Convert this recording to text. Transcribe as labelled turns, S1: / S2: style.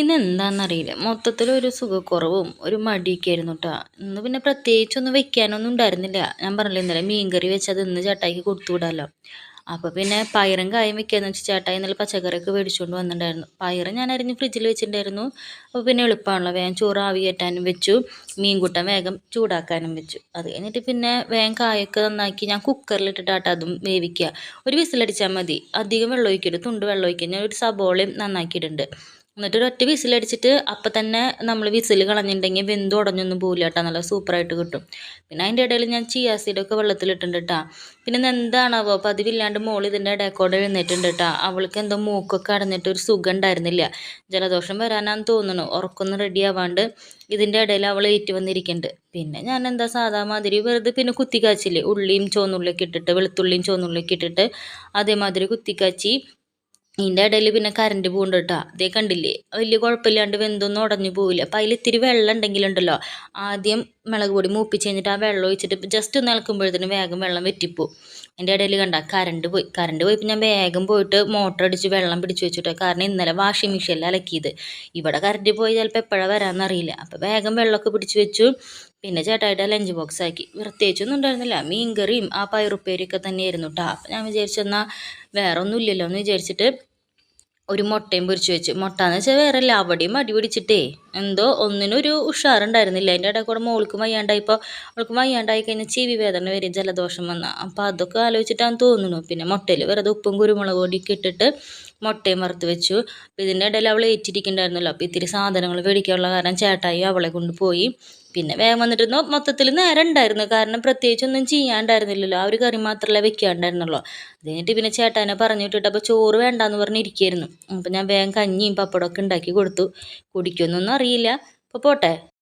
S1: ഇന്ന് എന്താണെന്നറിയില്ല മൊത്തത്തിലൊരു സുഖക്കുറവും ഒരു മടിയൊക്കെ ആയിരുന്നു കേട്ടോ ഇന്ന് പിന്നെ പ്രത്യേകിച്ചൊന്നും വെക്കാനൊന്നും ഉണ്ടായിരുന്നില്ല. ഞാൻ പറഞ്ഞില്ല ഇന്നലെ മീൻകറി വെച്ചത് ഇന്ന് ചേട്ടായിക്ക് കൊടുത്തു അപ്പോൾ പിന്നെ പയറും കായും വെക്കാന്ന് വെച്ചാൽ ചേട്ടായി ഇന്നലെ പച്ചക്കറിയൊക്കെ മേടിച്ചുകൊണ്ട് വന്നിട്ടുണ്ടായിരുന്നു. പയറ് ഞാൻ അരിഞ്ഞ് ഫ്രിഡ്ജിൽ വെച്ചിട്ടുണ്ടായിരുന്നു. അപ്പോൾ പിന്നെ എളുപ്പമാണല്ലോ വേഗം ചോറ് ആവി കയറ്റാനും വെച്ചു. മീൻ കൂട്ടാൻ വേഗം ചൂടാക്കാനും വെച്ചു. അത് കഴിഞ്ഞിട്ട് പിന്നെ വേഗം കായൊക്കെ നന്നാക്കി ഞാൻ കുക്കറിലിട്ടിട്ടാട്ടോ അതും വേവിക്കുക. ഒരു വിസിലടിച്ചാൽ മതി. അധികം വെള്ളം ഒഴിക്കരുത്. തുണ്ട് വെള്ളം ഒഴിക്കുക. ഞാൻ ഒരു സബോളയും നന്നാക്കിയിട്ടുണ്ട്. എന്നിട്ട് ഒരൊറ്റ വിസിലടിച്ചിട്ട് അപ്പം തന്നെ നമ്മൾ വിസിൽ കളഞ്ഞിട്ടുണ്ടെങ്കിൽ വെന്ത് ഉടഞ്ഞൊന്നും പോകില്ല കേട്ടോ നല്ല സൂപ്പറായിട്ട് കിട്ടും. പിന്നെ അതിന്റെ ഇടയിൽ ഞാൻ ചിയാ സീഡൊക്കെ വെള്ളത്തിലിട്ടുണ്ട് കേട്ടോ പിന്നെ എന്താണാവോ പതിവില്ലാണ്ട് മോൾ ഇതിന്റെ ഇടയ്ക്കോടെ എഴുന്നേറ്റുണ്ട് കേട്ടോ അവൾക്ക് എന്തോ മൂക്കൊക്കെ അടഞ്ഞിട്ട് ഒരു സുഖം ഉണ്ടായിരുന്നില്ല ജലദോഷം വരാനാന്ന് തോന്നുന്നു ഉറക്കൊന്നും റെഡി ആവാണ്ട് ഇതിന്റെ ഇടയിൽ അവൾ ഏറ്റു വന്നിരിക്കുന്നുണ്ട് പിന്നെ ഞാൻ എന്താ സാധാ മാതിരി വെറുതെ പിന്നെ കുത്തിക്കാച്ചില്ലേ ഉള്ളിയും ചോന്നുള്ളിയൊക്കെ ഇട്ടിട്ട് വെളുത്തുള്ളിയും ചോന്നുള്ളിയൊക്കെ ഇട്ടിട്ട് അതേമാതിരി കുത്തിക്കാച്ചി ഇതിന്റെ ഇടയിൽ പിന്നെ കറണ്ട് പോകുന്നുണ്ട് കേട്ടോ അതേ കണ്ടില്ലേ? വലിയ കുഴപ്പമില്ലാണ്ട് വെന്തൊന്നും ഉടഞ്ഞു പോവില്ല. അപ്പം അതിൽ ഇത്തിരി വെള്ളം ഉണ്ടെങ്കിലുണ്ടല്ലോ ആദ്യം മുളക് പൊടി മൂപ്പിച്ച് കഴിഞ്ഞിട്ട് ആ വെള്ളം ഒഴിച്ചിട്ട് ജസ്റ്റ് ഒന്ന് ഇളക്കുമ്പോഴത്തേന് വേഗം വെള്ളം വെറ്റിപ്പോവും എന്റെ ഇടയിൽ കണ്ട കറണ്ട് പോയി. കറണ്ട് പോയപ്പോൾ ഞാൻ വേഗം പോയിട്ട് മോട്ടർ അടിച്ച് വെള്ളം പിടിച്ച് വെച്ചിട്ട്. കാരണം ഇന്നലെ വാഷിംഗ് മെഷീനിൽ അലക്കിയത്. ഇവിടെ കറണ്ട് പോയി ചിലപ്പോൾ എപ്പോഴാണ് വരാമെന്നറിയില്ല അപ്പോൾ വേഗം വെള്ളമൊക്കെ പിടിച്ച് വെച്ചു. പിന്നെ ചേട്ടായിട്ട് ലഞ്ച് ബോക്സ് ആക്കി. പ്രത്യേകിച്ചൊന്നും ഉണ്ടായിരുന്നില്ല. മീൻകറിയും ആ പയറുപ്പേരിയൊക്കെ തന്നെയായിരുന്നു കേട്ടോ അപ്പം ഞാൻ വിചാരിച്ചെന്നാൽ വേറെ ഒന്നും ഇല്ലല്ലോ എന്ന് വിചാരിച്ചിട്ട് ഒരു മുട്ടയും പൊരിച്ചു വെച്ചു. മുട്ട എന്ന് വെച്ചാൽ വേറെ അല്ല അവിടെയും മടി പിടിച്ചിട്ടേ. എന്തോ ഒന്നിനൊരു ഉഷാറുണ്ടായിരുന്നില്ല. അതിന്റെ ഇടയിൽ കൂടെ മോൾക്ക് വയ്യാണ്ടായപ്പോൾ അവൾക്കും വയ്യാണ്ടായി കഴിഞ്ഞാൽ ചെവി വേദന വരും. ജലദോഷം വന്ന. അപ്പോൾ അതൊക്കെ ആലോചിച്ചിട്ടാണ് തോന്നുന്നു. പിന്നെ മുട്ടയിൽ വെറുതെ ഉപ്പും കുരുമുളക് പൊടിയൊക്കെ ഇട്ടിട്ട് മുട്ടയും വറുത്ത് വെച്ചു. അപ്പോൾ ഇതിന്റെ ഇടയിൽ അവൾ ഏറ്റിരിക്കണ്ടായിരുന്നല്ലോ അപ്പോൾ ഇത്തിരി സാധനങ്ങൾ മേടിക്കാനുള്ള കാരണം ചേട്ടായി അവളെ കൊണ്ടുപോയി പിന്നെ വേഗം വന്നിട്ടിരുന്നു മൊത്തത്തിൽ നേരം ഉണ്ടായിരുന്നു. കാരണം പ്രത്യേകിച്ചൊന്നും ചെയ്യാണ്ടായിരുന്നില്ലല്ലോ. ആ ഒരു കറി മാത്രമല്ല വെക്കാണ്ടായിരുന്നല്ലോ അത് കഴിഞ്ഞിട്ട് പിന്നെ ചേട്ടാനെ പറഞ്ഞു വിട്ടിട്ട് അപ്പോൾ ചോറ് വേണ്ടാന്ന് പറഞ്ഞിരിക്കുകയായിരുന്നു അപ്പോൾ ഞാൻ വേഗം കഞ്ഞിയും പപ്പടമൊക്കെ ഉണ്ടാക്കി കൊടുത്തു. കുടിക്കുമെന്നൊന്നും അറിയില്ല. അപ്പോൾ പോട്ടെ.